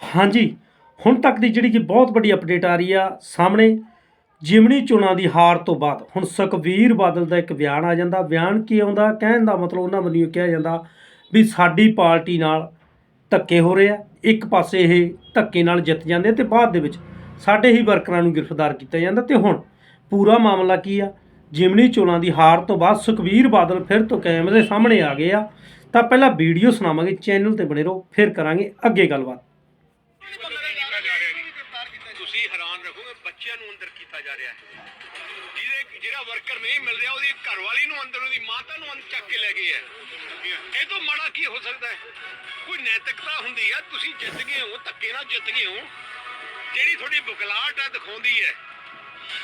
ਹਾਂਜੀ, ਹੁਣ ਤੱਕ ਦੀ ਜਿਹੜੀ ਕਿ ਬਹੁਤ ਵੱਡੀ ਅਪਡੇਟ ਆ ਰਹੀ ਆ, ਸਾਹਮਣੇ ਜਿਮਣੀ ਚੋਣਾਂ ਦੀ ਹਾਰ ਤੋਂ ਬਾਅਦ, ਹੁਣ ਸੁਖਵੀਰ ਬਾਦਲ ਦਾ ਇੱਕ ਬਿਆਨ ਆ ਜਾਂਦਾ, ਬਿਆਨ ਕੀ ਆਉਂਦਾ? ਕਹਿਣ ਦਾ ਮਤਲਬ ਉਹਨਾਂ ਵੱਲੋਂ ਕਿਹਾ ਜਾਂਦਾ ਵੀ ਸਾਡੀ ਪਾਰਟੀ ਨਾਲ ਧੱਕੇ ਹੋ ਰਹੇ ਆ, ਇੱਕ ਪਾਸੇ ਇਹ ਧੱਕੇ ਨਾਲ ਜਿੱਤ ਜਾਂਦੇ ਆ ਤੇ ਬਾਅਦ ਦੇ ਵਿੱਚ ਸਾਡੇ ਹੀ ਵਰਕਰਾਂ ਨੂੰ ਗ੍ਰਿਫਤਾਰ ਕੀਤਾ ਜਾਂਦਾ ਤੇ ਹੁਣ ਪੂਰਾ ਮਾਮਲਾ ਕੀ ਆ? ਜਿਮਨੀ ਚੋਣਾਂ ਦੀ ਹਾਰ ਤੋਂ ਬਾਅਦ ਸੁਖਵੀਰ ਬਾਦਲ ਫਿਰ ਤੋਂ ਕੈਮਰੇ ਸਾਹਮਣੇ ਆ ਗਏ ਆ, ਤਾਂ ਪਹਿਲਾਂ ਵੀਡੀਓ ਸੁਣਾਵਾਂਗੇ, ਚੈਨਲ ਤੇ ਬਣੇ ਰਹੋ, ਫਿਰ ਕਰਾਂਗੇ ਅੱਗੇ ਗੱਲਬਾਤ। ਬੱਚਿਆਂ ਨੂੰ ਅੰਦਰ ਕੀਤਾ ਜਾ ਰਿਹਾ ਹੈ। ਜਿਹਦੇ, ਜਿਹੜਾ ਵਰਕਰ ਨਹੀਂ ਮਿਲ ਰਿਹਾ, ਉਹਦੀ ਘਰਵਾਲੀ ਨੂੰ ਅੰਦਰ, ਉਹਦੀ ਮਾਤਾ ਨੂੰ ਅੰਦਰ ਚੱਕ ਕੇ ਲੈ ਗਏ ਹੈ। ਇਹ ਤੋਂ ਮਾੜਾ ਕੀ ਹੋ ਸਕਦਾ ਹੈ? ਕੋਈ ਨੈਤਿਕਤਾ ਹੁੰਦੀ ਹੈ, ਤੁਸੀਂ ਜਿੱਤ ਗਏ ਹੋ, ਧੱਕੇ ਨਾਲ ਜਿੱਤ ਗਏ ਹੋ। ਜਿਹੜੀ ਤੁਹਾਡੀ ਬੁਕਲਾਟ ਹੈ, ਦਿਖਾਉਂਦੀ ਹੈ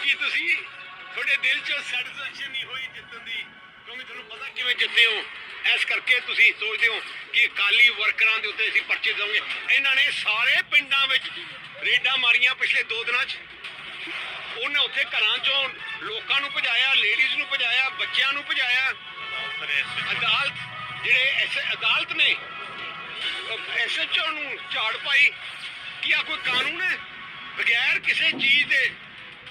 ਕਿ ਤੁਸੀਂ ਤੁਹਾਡੇ ਦਿਲ 'ਚ ਸੈਟੀਸਫੈਕਸ਼ਨ ਨਹੀਂ ਹੋਈ ਜਿੱਤਣ ਦੀ, ਕਿਉਂਕਿ ਤੁਹਾਨੂੰ ਪਤਾ ਕਿਵੇਂ ਜਿੱਤੇ ਹੋ। ਇਸ ਕਰਕੇ ਤੁਸੀਂ ਸੋਚਦੇ ਹੋ ਕਿ ਅਕਾਲੀ ਵਰਕਰਾਂ ਦੇ ਉੱਤੇ ਅਸੀਂ ਪਰਚੇ ਦੇਵਾਂਗੇ। ਇਹਨਾਂ ਨੇ ਸਾਰੇ ਪਿੰਡਾਂ ਵਿੱਚ ਰੇਡਾਂ ਮਾਰੀਆਂ ਪਿਛਲੇ 2 ਦਿਨਾਂ 'ਚ। ਉਹਨੇ ਉੱਥੇ ਘਰਾਂ 'ਚੋਂ ਲੋਕਾਂ ਨੂੰ ਭਜਾਇਆ ਲੇਡੀਜ਼ ਨੂੰ ਭਜਾਇਆ, ਬੱਚਿਆਂ ਨੂੰ ਭਜਾਇਆ। ਅਦਾਲਤ ਜਿਹੜੇ ਐਸ ਅਦਾਲਤ ਨੇ ਐਸਐਚਓ ਨੂੰ ਝਾੜ ਪਾਈ ਕੀ ਆ ਕੋਈ ਕਾਨੂੰਨ ਹੈ? ਬਗੈਰ ਕਿਸੇ ਚੀਜ਼ ਦੇ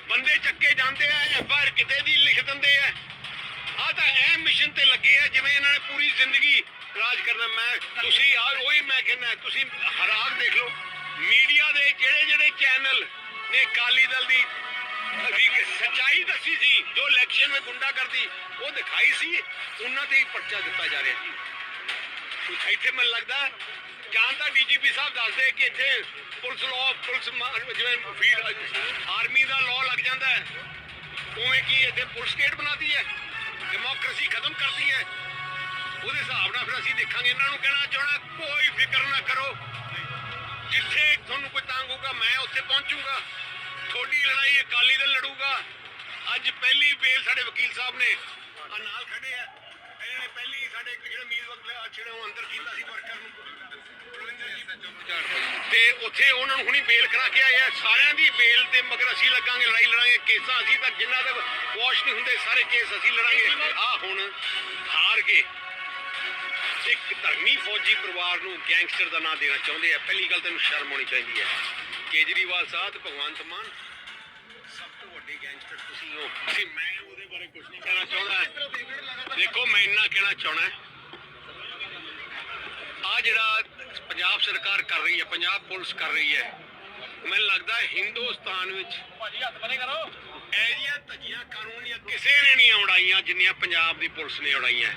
ਬੰਦੇ ਚੱਕੇ ਜਾਂਦੇ ਆ ਐਫਆਰ ਕਿਤੇ ਦੀ ਲਿਖ ਦਿੰਦੇ ਆ। ਆ ਤਾਂ ਇਹ ਮਿਸ਼ਨ ਤੇ ਲੱਗੇ ਆ, ਜਿਵੇਂ ਇਹਨਾਂ ਨੇ ਪੂਰੀ ਜ਼ਿੰਦਗੀ ਰਾਜ ਕਰਨਾ। ਮੈਂ ਤੁਸੀਂ ਆ ਉਹੀ ਮੈਂ ਕਹਿੰਦਾ, ਤੁਸੀਂ ਹਰਾਮ ਦੇਖ ਲਓ। ਮੀਡੀਆ ਦੇ ਜਿਹੜੇ ਜਿਹੜੇ ਚੈਨਲ ਨੇ, ਅਕਾਲੀ ਦਲ ਦੀ ਸੱਚਾਈ ਦੱਸੀ ਸੀ, ਜੋ ਇਲੈਕਸ਼ਨ ਵਿੱਚ ਗੁੰਡਾ ਕਰਦੀ ਉਹ ਦਿਖਾਈ ਸੀ, ਉਹਨਾਂ ਤੇ ਹੀ ਪਰਚਾ ਦਿੱਤਾ ਜਾ ਰਿਹਾ ਸੀ। ਇੱਥੇ ਮੈਨੂੰ ਲੱਗਦਾ, ਜਾਂ ਤਾਂ ਡੀਜੀਪੀ ਸਾਹਿਬ ਦੱਸਦੇ ਕਿ ਇੱਥੇ ਪੁਲਿਸ ਲਾਅ ਪੁਲਿਸ ਜਿਵੇਂ ਫੀਡ, ਆਰਮੀ ਦਾ ਲਾਅ ਲੱਗ ਜਾਂਦਾ ਹੈ, ਉਵੇਂ ਕੀ ਇੱਥੇ ਪੁਲਿਸ ਸਟੇਟ ਬਣਾਤੀ ਹੈ ਡੈਮੋਕ੍ਰੇਸੀ ਖਤਮ ਕਰਦੀ ਹੈ? ਉਹਦੇ ਹਿਸਾਬ ਨਾਲ ਫਿਰ ਅਸੀਂ ਦੇਖਾਂਗੇ, ਇਹਨਾਂ ਨੂੰ ਕਹਿਣਾ ਚਾਹਣਾ, ਕੋਈ ਫਿਕਰ ਨਾ ਕਰੋ। ਜਿੱਥੇ ਤੁਹਾਨੂੰ ਕੋਈ ਤੰਗ ਹੋਊਗਾ, ਮੈਂ ਉੱਥੇ ਪਹੁੰਚੂਗਾ। ਤੁਹਾਡੀ ਲੜਾਈ, ਅਕਾਲੀ ਦਲ ਲੜੂਗਾ। ਅੱਜ ਪਹਿਲੀ ਬੇਲ ਸਾਡੇ ਵਕੀਲ ਸਾਹਿਬ ਨੇ ਆ ਨਾਲ ਖੜੇ ਆ। ਇਹਨਾਂ ਨੇ ਪਹਿਲੀ ਸਾਡੇ ਇੱਕ ਜਿਹੜਾ ਮੀਜ਼ ਵਕੀਲ ਜਿਹੜੇ ਉਹ ਅੰਦਰ ਕੀਤਾ ਸੀ ਵਰਕਰ ਨੂੰ। ਤੇ ਉੱਥੇ ਉਹਨਾਂ ਨੂੰ ਹੁਣੀ ਬੇਲ ਕਰਾ ਕੇ ਆਏ ਸਾਰਿਆਂ ਦੀ ਬੇਲ ਤੇ ਮਗਰ ਅਸੀਂ ਲੱਗਾਂਗੇ, ਲੜਾਈ ਲੜਾਂਗੇ। ਕੇਸਾਂ ਅਸੀਂ ਤਾਂ ਜਿੰਨਾ ਤੱਕ ਵਾਸ਼ ਨਹੀਂ ਹੁੰਦੇ, ਸਾਰੇ ਕੇਸ ਅਸੀਂ ਲੜਾਂਗੇ। ਆ ਹੁਣ ਹਾਰ ਕੇ ਇੱਕ ਧਰਮੀ ਫੌਜੀ ਪਰਿਵਾਰ ਨੂੰ ਗੈਂਗਸਟਰ ਦਾ ਨਾਂ ਦੇਣਾ ਚਾਹੁੰਦੇ ਆ। ਪਹਿਲੀ ਗੱਲ ਤੈਨੂੰ ਸ਼ਰਮ ਆਉਣੀ ਚਾਹੀਦੀ ਹੈ। ਕੇਜਰੀਵਾਲ ਸਾਹਿਬ, ਭਗਵੰਤ ਮਾਨ ਵੱਡੇ ਗੈਂਗਸਟਰ ਤੁਸੀਂ ਹੋ। ਅਸੀਂ ਮੈਂ ਉਹਦੇ ਬਾਰੇ ਕੁਝ ਨਹੀਂ ਕਹਿਣਾ ਚਾਹੁੰਦਾ। ਦੇਖੋ ਮੈਂ ਇੰਨਾ ਕਹਿਣਾ ਚਾਹਣਾ ਆ ਜਿਹੜਾ ਪੰਜਾਬ ਸਰਕਾਰ ਕਰ ਰਹੀ ਹੈ ਪੰਜਾਬ ਪੁਲਿਸ ਕਰ ਰਹੀ ਹੈ ਮੈਨੂੰ ਲੱਗਦਾ ਹੈ ਹਿੰਦੁਸਤਾਨ ਵਿੱਚ ਭਾਜੀ ਹੱਥ ਪਰੇ ਕਰੋ। ਐਜੀਆਂ ਧੱਜੀਆਂ ਕਾਨੂੰਨੀਆਂ ਕਿਸੇ ਨੇ ਨਹੀਂ ਉਡਾਈਆਂ ਜਿੰਨੀਆਂ ਪੰਜਾਬ ਦੀ ਪੁਲਿਸ ਨੇ ਉਡਾਈਆਂ।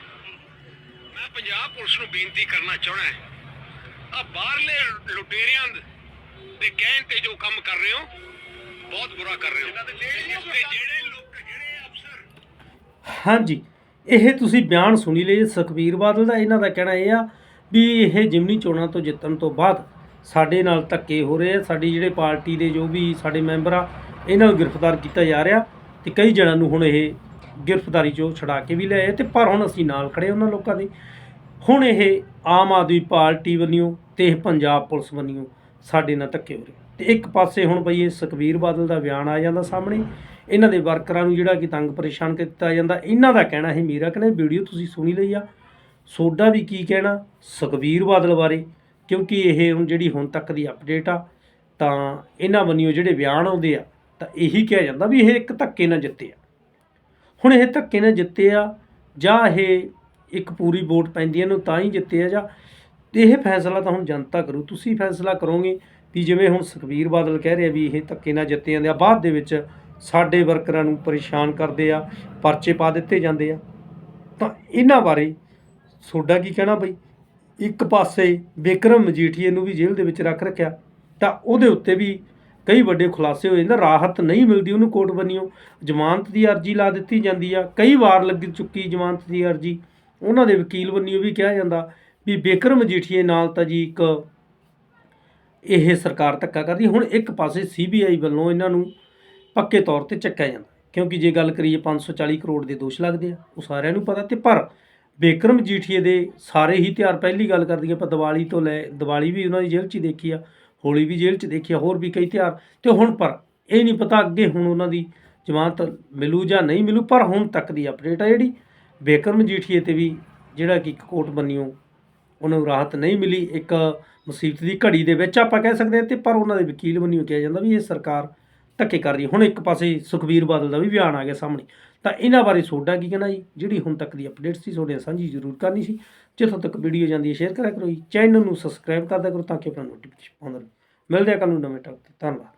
ਮੈਂ ਪੰਜਾਬ ਪੁਲਿਸ ਨੂੰ ਬੇਨਤੀ ਕਰਨਾ ਚਾਹਣਾ ਆ ਬਾਹਰਲੇ ਲੁਟੇਰਿਆਂ ਦੇ ਕਹਿਣ ਤੇ ਜੋ ਕੰਮ ਕਰ ਰਹੇ ਹੋ ਬਹੁਤ ਬੁਰਾ ਕਰ ਰਹੇ ਹੋ। ਤੇ ਜਿਹੜੇ ਲੋਕ ਜਿਹੜੇ ਅਫਸਰ। ਹਾਂਜੀ ਇਹ ਤੁਸੀਂ ਬਿਆਨ ਸੁਣੀ ਲਏ ਸੁਖਬੀਰ ਬਾਦਲ ਦਾ ਇਹਨਾਂ ਦਾ ਕਹਿਣਾ ਇਹ ਆ ਵੀ ਇਹ ਜਿਮਨੀ ਚੋਣਾਂ ਤੋਂ ਜਿੱਤਣ ਤੋਂ ਬਾਅਦ ਸਾਡੇ ਨਾਲ ਧੱਕੇ ਹੋ ਰਹੇ ਆ ਸਾਡੀ ਜਿਹੜੇ ਪਾਰਟੀ ਦੇ ਜੋ ਵੀ ਸਾਡੇ ਮੈਂਬਰ ਆ ਇਹਨਾਂ ਨੂੰ ਗ੍ਰਿਫਤਾਰ ਕੀਤਾ ਜਾ ਰਿਹਾ ਤੇ ਕਈ ਜਣਾਂ ਨੂੰ ਹੁਣ ਇਹ ਗ੍ਰਿਫਤਾਰੀ ਚੋਂ ਛਡਾ ਕੇ ਵੀ ਲਿਆਏ ਤੇ ਪਰ ਹੁਣ ਅਸੀਂ ਨਾਲ ਖੜੇ ਉਹਨਾਂ ਲੋਕਾਂ ਦੇ। ਹੁਣ ਇਹ ਆਮ ਆਦਮੀ ਪਾਰਟੀ ਵੱਲੋਂ ਤੇ ਇਹ ਪੰਜਾਬ ਪੁਲਿਸ ਵੱਲੋਂ ਸਾਡੇ ਨਾਲ ਧੱਕੇ ਹੋ ਰਹੇ। ਤੇ ਇੱਕ ਪਾਸੇ ਹੁਣ ਬਈ ਇਹ ਸੁਖਬੀਰ ਬਾਦਲ ਦਾ ਬਿਆਨ ਆ ਜਾਂਦਾ ਸਾਹਮਣੇ, ਇਹਨਾਂ ਦੇ ਵਰਕਰਾਂ ਨੂੰ ਜਿਹੜਾ ਕਿ ਤੰਗ ਪਰੇਸ਼ਾਨ ਕੀਤਾ ਜਾਂਦਾ, ਇਹਨਾਂ ਦਾ ਕਹਿਣਾ ਹੈ ਮੇਰਾ ਕਹਿੰਦਾ ਵੀਡੀਓ ਤੁਸੀਂ ਸੁਣੀ ਲਈ ਆ। ਸੋਡਾ ਵੀ ਕੀ ਕਹਿਣਾ ਸੁਖਬੀਰ ਬਾਦਲ ਬਾਰੇ, ਕਿਉਂਕਿ ਇਹ ਹੁਣ ਜਿਹੜੀ ਹੁਣ ਤੱਕ ਦੀ ਅਪਡੇਟ ਆ, ਤਾਂ ਇਹਨਾਂ ਵੱਲੋਂ ਜਿਹੜੇ ਬਿਆਨ ਆਉਂਦੇ ਆ, ਤਾਂ ਇਹੀ ਕਿਹਾ ਜਾਂਦਾ ਵੀ ਇਹ ਇੱਕ ਧੱਕੇ ਨਾਲ ਜਿੱਤੇ ਆ। ਹੁਣ ਇਹ ਧੱਕੇ ਨਾਲ ਜਿੱਤੇ ਆ, ਜਾਂ ਇਹ ਇੱਕ ਪੂਰੀ ਵੋਟ ਪੈਂਦੀ ਇਹਨੂੰ ਤਾਂ ਹੀ ਜਿੱਤੇ ਆ, ਜਾਂ ਇਹ ਫੈਸਲਾ ਤਾਂ ਹੁਣ ਜਨਤਾ ਕਰੂ, ਤੁਸੀਂ ਫੈਸਲਾ ਕਰੋਗੇ। ਵੀ ਜਿਵੇਂ ਹੁਣ ਸੁਖਬੀਰ ਬਾਦਲ ਕਹਿ ਰਿਹਾ ਵੀ ਇਹ ਧੱਕੇ ਨਾਲ ਜਿੱਤੇ ਜਾਂਦੇ ਆ, ਬਾਅਦ ਦੇ ਵਿੱਚ ਸਾਡੇ ਵਰਕਰਾਂ ਨੂੰ ਪਰੇਸ਼ਾਨ ਕਰਦੇ ਆ, ਪਰਚੇ ਪਾ ਦਿੱਤੇ ਜਾਂਦੇ ਆ। ਤਾਂ ਇਹਨਾਂ ਬਾਰੇ ਤੁਹਾਡਾ ਕੀ ਕਹਿਣਾ ਬਈ? ਇੱਕ ਪਾਸੇ ਵਿਕਰਮ ਮਜੀਠੀਏ ਨੂੰ ਵੀ ਜੇਲ੍ਹ ਦੇ ਵਿੱਚ ਰੱਖ ਰੱਖਿਆ, ਤਾਂ ਉਹਦੇ ਉੱਤੇ ਵੀ ਕਈ ਵੱਡੇ ਖੁਲਾਸੇ ਹੋਏ ਨੇ, ਰਾਹਤ ਨਹੀਂ ਮਿਲਦੀ ਉਹਨੂੰ ਕੋਰਟ ਬੰਨਿਓ। ਜ਼ਮਾਨਤ ਦੀ ਅਰਜ਼ੀ ਲਾ ਦਿੱਤੀ ਜਾਂਦੀ ਆ, ਕਈ ਵਾਰ ਲੱਗ ਚੁੱਕੀ ਜ਼ਮਾਨਤ ਦੀ ਅਰਜ਼ੀ। ਉਹਨਾਂ ਦੇ ਵਕੀਲ ਬੰਨਿਓ ਵੀ ਕਿਹਾ ਜਾਂਦਾ ਵੀ ਵਿਕਰਮ ਮਜੀਠੀਏ ਨਾਲ ਤਾਂ ਜੀ ਇੱਕ ਇਹ ਸਰਕਾਰ ਧੱਕਾ ਕਰਦੀ ਹੁਣ ਇੱਕ ਪਾਸੇ ਸੀਬੀਆਈ ਵੱਲੋਂ ਇਹਨਾਂ ਨੂੰ ਪੱਕੇ ਤੌਰ ਤੇ ਚੱਕਿਆ ਜਾਂਦਾ ਕਿਉਂਕਿ ਜੇ ਗੱਲ ਕਰੀਏ 540 ਕਰੋੜ ਦੇ ਦੋਸ਼ ਲੱਗਦੇ ਆ, ਉਹ ਸਾਰਿਆਂ ਨੂੰ ਪਤਾ ਤੇ ਪਰ ਵਿਕਰਮ ਜੀਠੀਏ ਦੇ ਸਾਰੇ ਹੀ ਤਿਉਹਾਰ ਪਹਿਲੀ ਗੱਲ ਕਰਦੀ ਆਪਾਂ ਦੀਵਾਲੀ ਤੋਂ ਲੈ, ਦੀਵਾਲੀ ਵੀ ਉਹਨਾਂ ਦੀ ਜੇਲ੍ਹ 'ਚ ਹੀ ਦੇਖੀ ਆ, ਹੋਲੀ ਵੀ ਜੇਲ੍ਹ 'ਚ ਦੇਖੀ ਆ, ਹੋਰ ਵੀ ਕਈ ਤਿਉਹਾਰ। ਤੇ ਹੁਣ ਪਰ ਇਹ ਨਹੀਂ ਪਤਾ ਅੱਗੇ ਹੁਣ ਉਹਨਾਂ ਦੀ ਜ਼ਮਾਨਤ ਮਿਲੂ ਜਾਂ ਨਹੀਂ ਮਿਲੂ, ਪਰ ਹੁਣ ਤੱਕ ਦੀ ਅਪਡੇਟ ਆ ਜਿਹੜੀ ਵਿਕਰਮ ਜੀਠੀਏ ਤੇ ਵੀ ਜਿਹੜਾ ਕਿ ਇੱਕ ਕੋਰਟ ਬੰਨਿਓ ਉਹਨਾਂ ਨੂੰ ਰਾਹਤ ਨਹੀਂ ਮਿਲੀ ਇੱਕ ਮੁਸੀਬਤ ਦੀ ਘੜੀ ਦੇ ਵਿੱਚ ਆਪਾਂ ਕਹਿ ਸਕਦੇ ਹਾਂ ਤੇ ਪਰ ਉਹਨਾਂ ਦੇ ਵਕੀਲ ਵੱਲੋਂ ਕਿਹਾ ਜਾਂਦਾ ਵੀ ਇਹ ਸਰਕਾਰ ਧੱਕੇ ਕਰ ਰਹੀ ਹੁਣ ਇੱਕ ਪਾਸੇ ਸੁਖਬੀਰ ਬਾਦਲ ਦਾ ਵੀ ਬਿਆਨ ਆ ਗਿਆ ਸਾਹਮਣੇ। ਤਾਂ ਇਹਨਾਂ ਬਾਰੇ ਤੁਹਾਡਾ ਕੀ ਕਹਿਣਾ ਜੀ? ਜਿਹੜੀ ਹੁਣ ਤੱਕ ਦੀ ਅਪਡੇਟ ਸੀ ਤੁਹਾਡੇ ਸਾਂਝੀ ਜ਼ਰੂਰ ਕਰਨੀ ਸੀ। ਜਿੱਥੋਂ ਤੱਕ ਵੀਡੀਓ ਜਾਂਦੀ ਹੈ ਸ਼ੇਅਰ ਕਰਿਆ ਕਰੋ ਜੀ। ਚੈਨਲ ਨੂੰ ਸਬਸਕ੍ਰਾਈਬ ਕਰਦਾ ਕਰੋ ਤਾਂ ਕਿ ਆਪਣਾ ਨੋਟੀਫਿਕੇਸ਼ਨ ਆਉਂਦਾ ਰਹੇ। ਮਿਲਦੇ ਆ ਕੱਲ੍ਹ ਨੂੰ ਨਵੇਂ ਟਾਪ ਤੇ। ਧੰਨਵਾਦ।